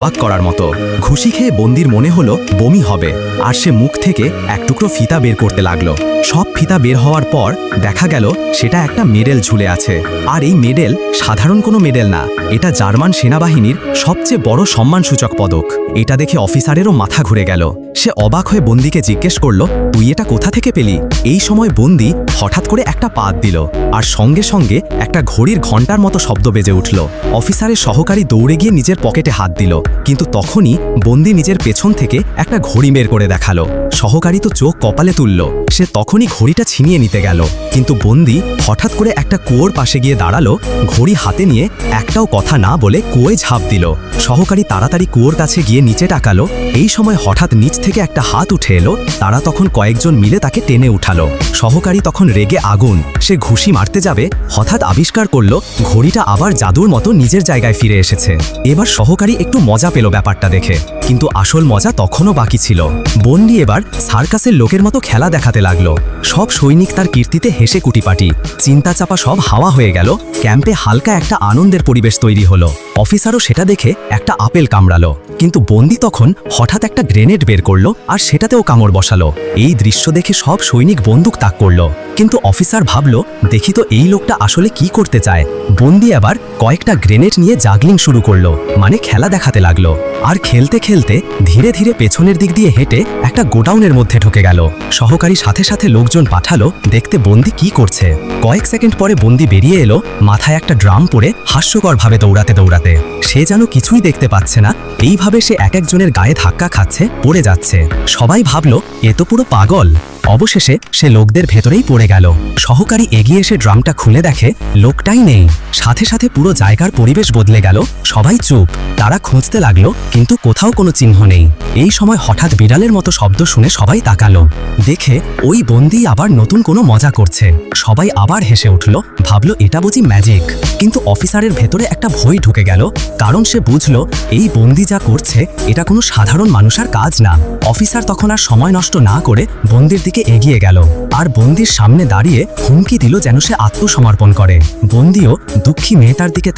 অবাক করার মতো। ঘুষি খেয়ে বন্দির মনে হলো বমি হবে, আর সে মুখ থেকে এক টুকরো ফিতা বের করতে লাগল। সব ফিতা বের হওয়ার পর দেখা গেল সেটা একটা মেডেল ঝুলে আছে। আর এই মেডেল সাধারণ কোনো মেডেল না। এটা জার্মান সেনাবাহিনীর সবচেয়ে বড় সম্মানসূচক পদক। এটা দেখে অফিসারেরও মাথা ঘুরে গেল। সে অবাক হয়ে বন্দিকে জিজ্ঞেস করল, তুই এটা কোথা থেকে পেলি? এই সময় বন্দি হঠাৎ করে একটা পাত দিল আর সঙ্গে সঙ্গে একটা ঘড়ির ঘণ্টার মতো শব্দ বেজে উঠল। অফিসারের সহকারী দৌড়ে গিয়ে নিজের পকেটে হাত দিল, কিন্তু তখনই বন্দি নিজের পেছন থেকে একটা ঘড়ি বের করে দেখাল। সহকারী তো চোখ কপালে তুলল। সে তখনই ঘড়িটা ছিনিয়ে নিতে গেল। কিন্তু বন্দি হঠাৎ করে একটা কুয়োর পাশে গিয়ে দাঁড়াল, ঘড়ি হাতে নিয়ে একটাও কথা না বলে কুয়োয় ঝাঁপ দিল। সহকারী তাড়াতাড়ি কুয়োর কাছে গিয়ে নিচে টাকালো। এই সময় হঠাৎ নিচ থেকে একটা হাত উঠে এলো। তারা তখন কয়েকজন মিলে তাকে টেনে উঠালো। সহকারী তখন রেগে আগুন, সে ঘুষি মারতে যাবে, হঠাৎ আবিষ্কার করল, ঘড়িটা আবার জাদুর মতো নিজের জায়গায় ফিরে এসেছে। এবার সহকারী একটু মজা পেল ব্যাপারটা দেখে। কিন্তু আসল মজা তখনও বাকি ছিল। বন্ডি এবার সার্কাসের লোকের মতো খেলা দেখাতে লাগল। সব সৈনিক তার কীর্তিতে হেসে কুটিপাটি। চিন্তা চাপা সব হাওয়া হয়ে গেল। ক্যাম্পে হালকা একটা আনন্দের পরিবেশ তৈরি হলো। অফিসারও সেটা দেখে একটা আপেল কামড়ালো। কিন্তু বন্দি তখন হঠাৎ একটা গ্রেনেড বের করল আর সেটাতেও কামড় বসালো। এই দৃশ্য দেখে সব সৈনিক বন্দুক তাক করল। কিন্তু অফিসার ভাবলো, দেখি তো এই লোকটা আসলে কি করতে চায়? বন্দি আবার কয়েকটা গ্রেনেড নিয়ে জাগলিং শুরু করল মানে খেলা দেখাতে লাগল। আর খেলতে খেলতে ধীরে ধীরে পেছনের দিক দিয়ে হেঁটে একটা গোডাউনের মধ্যে ঢুকে গেল। সহকারী সাথে সাথে লোকজন পাঠালো, দেখতে বন্দি কি করছে? কয়েক সেকেন্ড পরে বন্দি বেরিয়ে এলো, মাথায় একটা ড্রাম পরে হাস্যকরভাবে দৌড়াতে দৌড়াতে। সে যেন কিছুই দেখতে পাচ্ছে না। এইভাবে সে এক একজনের গায়ে ধাক্কা খাচ্ছে, পড়ে যাচ্ছে। সবাই ভাবলো, এ তো পুরো পাগল। অবশেষে সে লোকদের ভেতরেই পড়ে গেল। সহকারী এগিয়ে এসে ড্রামটা খুলে দেখে, লোকটাই নেই। সাথে সাথে পুরো জায়গার পরিবেশ বদলে গেল। সবাই চুপ। তারা খুঁজতে লাগল, কিন্তু কোথাও কোনো চিহ্ন নেই। এই সময় হঠাৎ বিড়ালের মতো শব্দ শুনে সবাই তাকালো। দেখে, ওই বন্দি আবার নতুন কোনো মজা করছে। সবাই আবার হেসে উঠল, ভাবলো, এটা বুঝি ম্যাজিক কিন্তু অফিসারের ভেতরে একটা ভয় ঢুকে গেল, কারণ সে বুঝলো, এই বন্দি যা করছে, এটা কোনো সাধারণ মানুষের কাজ না। অফিসার তখন আর সময় নষ্ট না করে বন্দির দিকে এগিয়ে গেল। আর বন্দির সামনে দাঁড়িয়ে হুমকি দিল যেন সে আত্মসমর্পণ করে। বন্দিও দুঃখী মেয়ে তার দিকে